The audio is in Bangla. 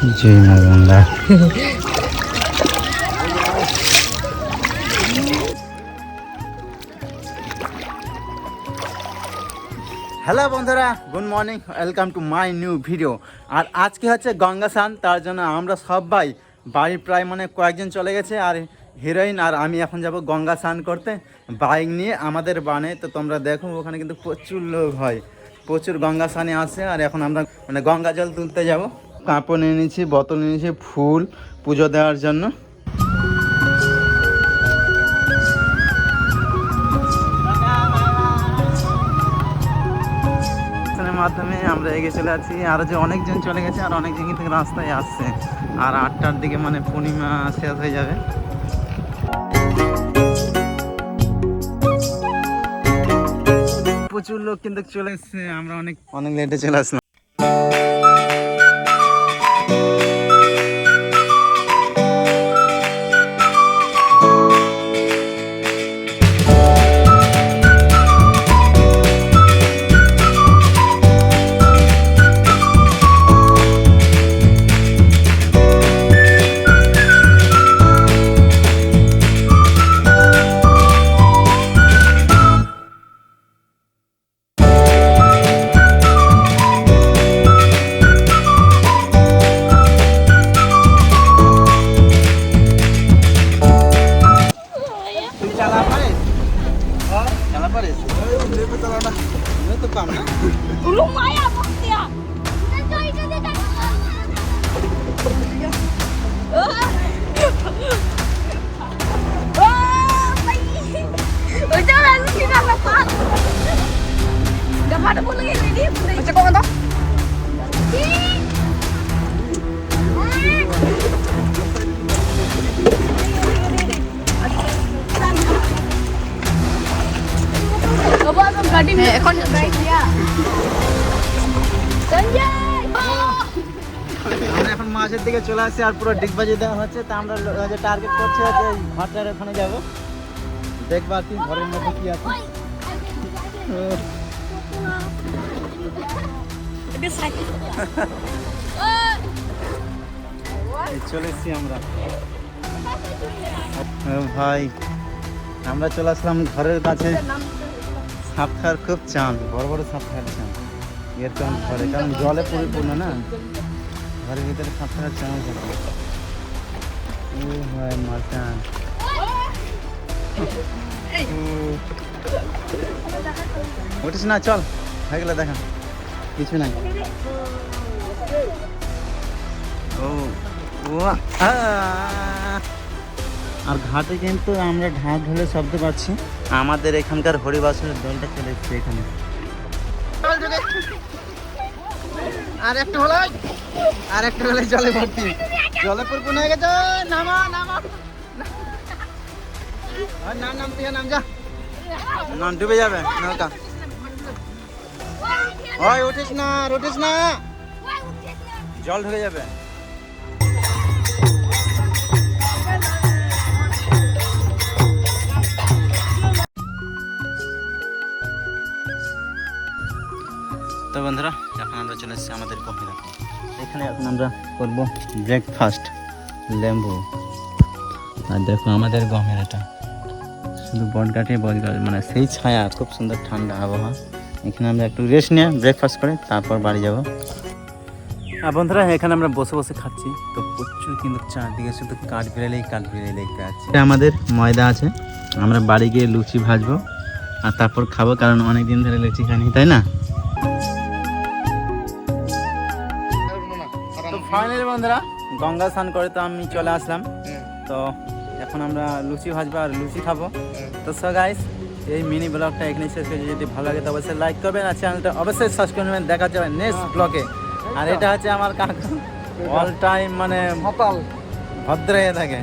হ্যালো বন্ধুরা, good morning, welcome to my new video. আর আজকে হচ্ছে গঙ্গা স্নান, তার জন্য আমরা সবাই বাড়ির প্রায় মানে কয়েকজন চলে গেছে, আর হিরোইন আর আমি এখন যাব গঙ্গা স্নান করতে। বাইক নিয়ে আমাদের বানে, তো তোমরা দেখো, ওখানে কিন্তু প্রচুর লোক হয়। প্রচুর গঙ্গা স্নানে আসে, আর এখন আমরা মানে গঙ্গা জল তুলতে যাব। কাপড় নিয়ে নিয়েছি, বোতল নিয়েছি, ফুল, পুজো দেওয়ার জন্য। মাধ্যমে আমরা এগিয়ে চলে যাচ্ছি আরও যে অনেকজন চলে গেছে, আর অনেক জায়গা থেকে রাস্তায় আসছে। আর আটটার দিকে মানে পূর্ণিমা শেষ হয়ে যাবে। প্রচুর লোক কিন্তু চলে এসছে, আমরা অনেক অনেক লেটে চলে আসলাম। এখন এখন দিকে চলে আর পুরো দেওয়া হচ্ছে। তা আমরা যে টার্গেট যে ঘরটার কি ঘরের মধ্যে আছে। আমরা। ভাই, আমরা চলে আসলাম ঘরের কাছে। সাপ খুব চান। বড় বড় সাপ খাওয়ার চান এরকম ঘরে কারণ জলে পরিপূর্ণ না। ঘরের ভিতরে সাপ খাওয়ার চান আছে। ও ভাই মাচান উঠিস না, চল। হয়ে গেলে দেখা। কিছু নাই। ও ও আ। আর ঘাটে কিন্তু আমরা ঢাক ঢোলে শব্দ পাচ্ছি আমাদের এখানকার হরিবাসনের দলটা চলে এসছে এখানে আর একটু হলো আর একটু হলে জলে ভর্তি জলে পরিপূর্ণ হয়ে গেছে নামা নামা নাম নাম তুই নাম যা নাম ডুবে যাবে নৌকা ওই উঠিস না উঠিস না জল ঢুকে যাবে এখানে আমরা করব ব্রেকফাস্ট লেম্বু। আর দেখো আমাদের গমের এটা। শুধু বটগাটে বটগাছ মানে সেই ছায়া, খুব সুন্দর ঠান্ডা আবহাওয়া। এখানে আমরা একটু রেস্ট নিয়ে ব্রেকফাস্ট করে তারপর বাড়ি যাব। আর বন্ধুরা, এখানে আমরা বসে বসে খাচ্ছি। তো প্রচুর কিন্তু চারদিকে শুধু কাঠ বিড়ালেই কাঠ বিড়ালেই গাছ এটা আমাদের ময়দা আছে। আমরা বাড়ি গিয়ে লুচি ভাজবো। আর তারপর খাব, কারণ অনেক দিন ধরে লুচি খাইনি, তাই না? ফাইনালি বন্ধুরা গঙ্গা স্নান করে তো আমি চলে আসলাম। তো এখন আমরা লুচি ভাজবো আর লুচি খাব। তো সো গাইস এই মিনি ব্লগটা এখানে শেষ করছি। যদি ভালো লাগে তো অবশ্যই লাইক করবেন আর চ্যানেলটা অবশ্যই সাবস্ক্রাইব করবেন। দেখা যাবে নেক্সট ব্লগে আর এটা হচ্ছে আমার কাকা। অল টাইম মানে ভদ্র। হয়ে থাকে।